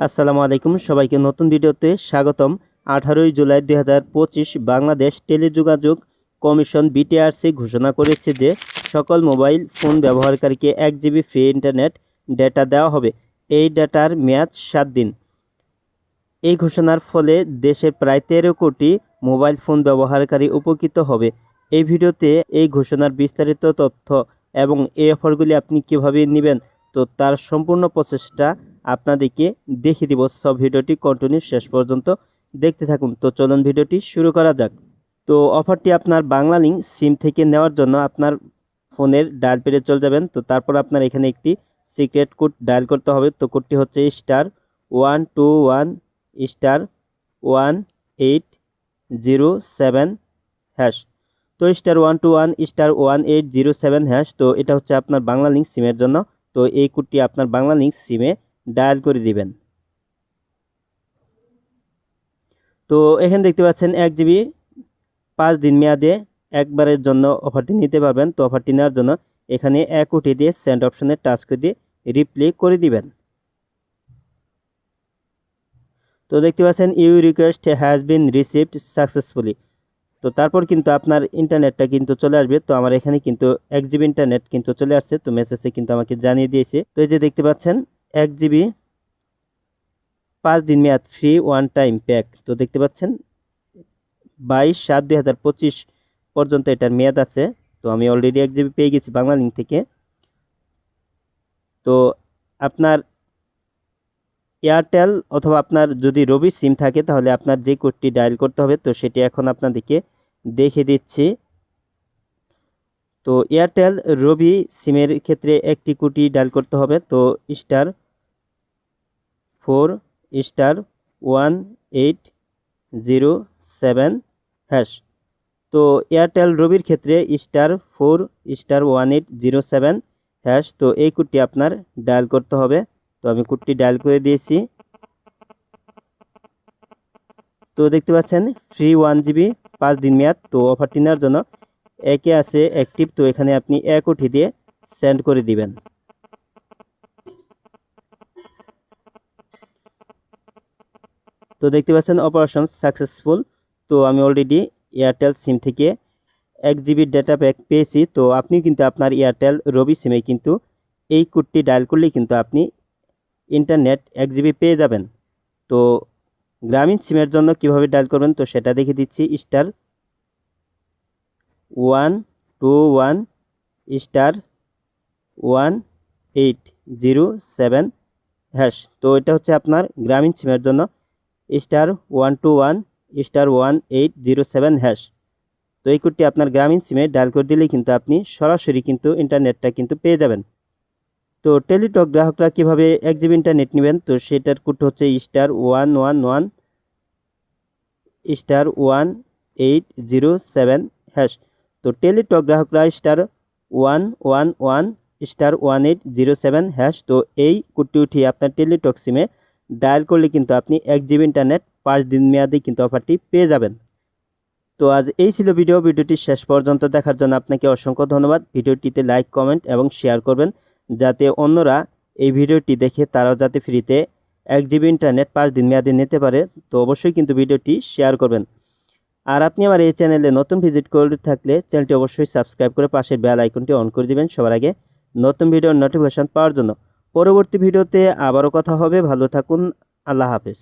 আসসালামু আলাইকুম। সবাইকে নতুন ভিডিওতে স্বাগতম। আঠারোই জুলাই দুই হাজার পঁচিশ বাংলাদেশ টেলিযোগাযোগ কমিশন বিটিআরসি ঘোষণা করেছে যে সকল মোবাইল ফোন ব্যবহারকারীকে এক জিবি ফ্রি ইন্টারনেট ডেটা দেওয়া হবে। এই ডেটার মেয়াদ সাত দিন। এই ঘোষণার ফলে দেশের প্রায় তেরো কোটি মোবাইল ফোন ব্যবহারকারী উপকৃত হবে। এই ভিডিওতে এই ঘোষণার বিস্তারিত তথ্য এবং এই অফারগুলি আপনি কীভাবে নেবেন, তো তার সম্পূর্ণ প্রসেসটা আপনাদেরকে দেখিয়ে দিব। সব ভিডিওটি কন্টিনিউ শেষ পর্যন্ত দেখতে থাকুন। তো চলুন ভিডিওটি শুরু করা যাক। তো অফারটি আপনার বাংলা লিঙ্ক সিম থেকে নেওয়ার জন্য আপনার ফোনের ডায়াল পেডে চলে যাবেন। তো তারপর আপনার এখানে একটি সিক্রেট কোড ডায়াল করতে হবে। তো কোডটি হচ্ছে star one two one star one eight zero seven hash তো star one two one star one eight zero seven hash তো এটা হচ্ছে আপনার বাংলা লিঙ্ক সিমের জন্য। তো এই কোডটি আপনার বাংলা লিঙ্ক সিমে ডায়াল করে দিবেন। তো এখানে দেখতে পাচ্ছেন এক জিবি পাঁচ দিন মেয়াদে একবারের জন্য অফারটি নিতে পারবেন। তো অফারটি নেওয়ার জন্য এখানে এক কোটি দিয়ে সেন্ড অপশনে টাচ করে দিয়ে রিপ্লে করে দিবেন। তো দেখতে পাচ্ছেন you request has been received successfully তো তারপর কিন্তু আপনার ইন্টারনেটটা কিন্তু চলে আসবে। তো আমার এখানে কিন্তু এক জিবি ইন্টারনেট কিন্তু চলে আসছে। তো মেসেজে কিন্তু আমাকে জানিয়ে দিয়েছে। তো এই যে দেখতে পাচ্ছেন এক জিবি, পাঁচ দিন মেয়াদ ফ্রি ওয়ান টাইম প্যাক তো দেখতে পাচ্ছেন, বাইশ সাত দুই হাজার পঁচিশ পর্যন্ত এটার মেয়াদ আছে। তো আমি অলরেডি এক জিবি পেয়ে গেছি বাংলা লিঙ্ক থেকে। তো আপনার এয়ারটেল অথবা আপনার যদি রবি সিম থাকে, তাহলে আপনার যে কোডটি ডায়াল করতে হবে, তো সেটি এখন আপনাদেরকে দেখে দিচ্ছি। তো এয়ারটেল রবি সিমের ক্ষেত্রে একটি কোটি ডায়াল করতে হবে। তো star four, star one eight zero seven hash. তো এয়ারটেল রবির ক্ষেত্রে star four, star one eight zero seven hash. তো এই কোডটি আপনার ডায়াল করতে হবে। তো আমি কোডটি ডায়াল করে দিয়েছি। তো দেখতে পাচ্ছেন, ফ্রি ওয়ান জিবি পাঁচ দিন মেয়াদ। তো অফারটি নেওয়ার জন্য একে আছে অ্যাক্টিভ তো এখানে আপনি এক উঠি দিয়ে সেন্ড করে দিবেন। তো দেখতে পাচ্ছেন অপারেশন সাকসেসফুল তো আমি অলরেডি এয়ারটেল সিম থেকে এক জিবি ডেটা প্যাক পেয়েছি, তো আপনি কিন্তু আপনার এয়ারটেল রবি সিমে কিন্তু এই কোডটি ডায়াল করলেই কিন্তু আপনি ইন্টারনেট এক জিবি পেয়ে যাবেন। তো গ্রামীণ সিমের জন্য কীভাবে ডায়াল করবেন, তো সেটা দেখে দিচ্ছি star one two one star one eight zero seven hash. তো এটা হচ্ছে আপনার গ্রামীণ সিমের জন্য। Star one two one star one eight zero seven hash. তো এই কোডটি আপনার গ্রামীণ সিমে ডায়াল করে দিলেই কিন্তু আপনি সরাসরি কিন্তু ইন্টারনেটটা কিন্তু পেয়ে যাবেন। তো টেলিটক গ্রাহকরা কীভাবে এক জিবি ইন্টারনেট নেবেন? তো সেটার কোড হচ্ছে star one one one star one eight zero seven hash. তো টেলিটক গ্রাহকরা star one one one star one eight zero seven hash তো এই কোডটি উঠিয়ে আপনার টেলিটক সিমে ডায়াল করলে কিন্তু আপনি এক জিবি ইন্টারনেট পাঁচ দিন মেয়াদে কিন্তু অফারটি পেয়ে যাবেন। তো আজ এই ছিল ভিডিও ভিডিওটি শেষ পর্যন্ত দেখার জন্য আপনাকে অসংখ্য ধন্যবাদ। ভিডিওটিতে লাইক কমেন্ট এবং শেয়ার করবেন, যাতে অন্যরা এই ভিডিওটি দেখে তারাও যাতে ফ্রিতে এক জিবি ইন্টারনেট পাঁচ দিন মেয়াদে নিতে পারে। তো অবশ্যই কিন্তু ভিডিওটি শেয়ার করবেন। আর আপনি আমার এই চ্যানেলে নতুন ভিজিট করে থাকলে চ্যানেলটি অবশ্যই সাবস্ক্রাইব করে পাশের বেল আইকনটি অন করে দিবেন সবার আগে নতুন ভিডিওর নোটিফিকেশন পাওয়ার জন্য। পরবর্তী ভিডিওতে আবারও কথা হবে। ভালো থাকুন। আল্লাহ হাফেজ।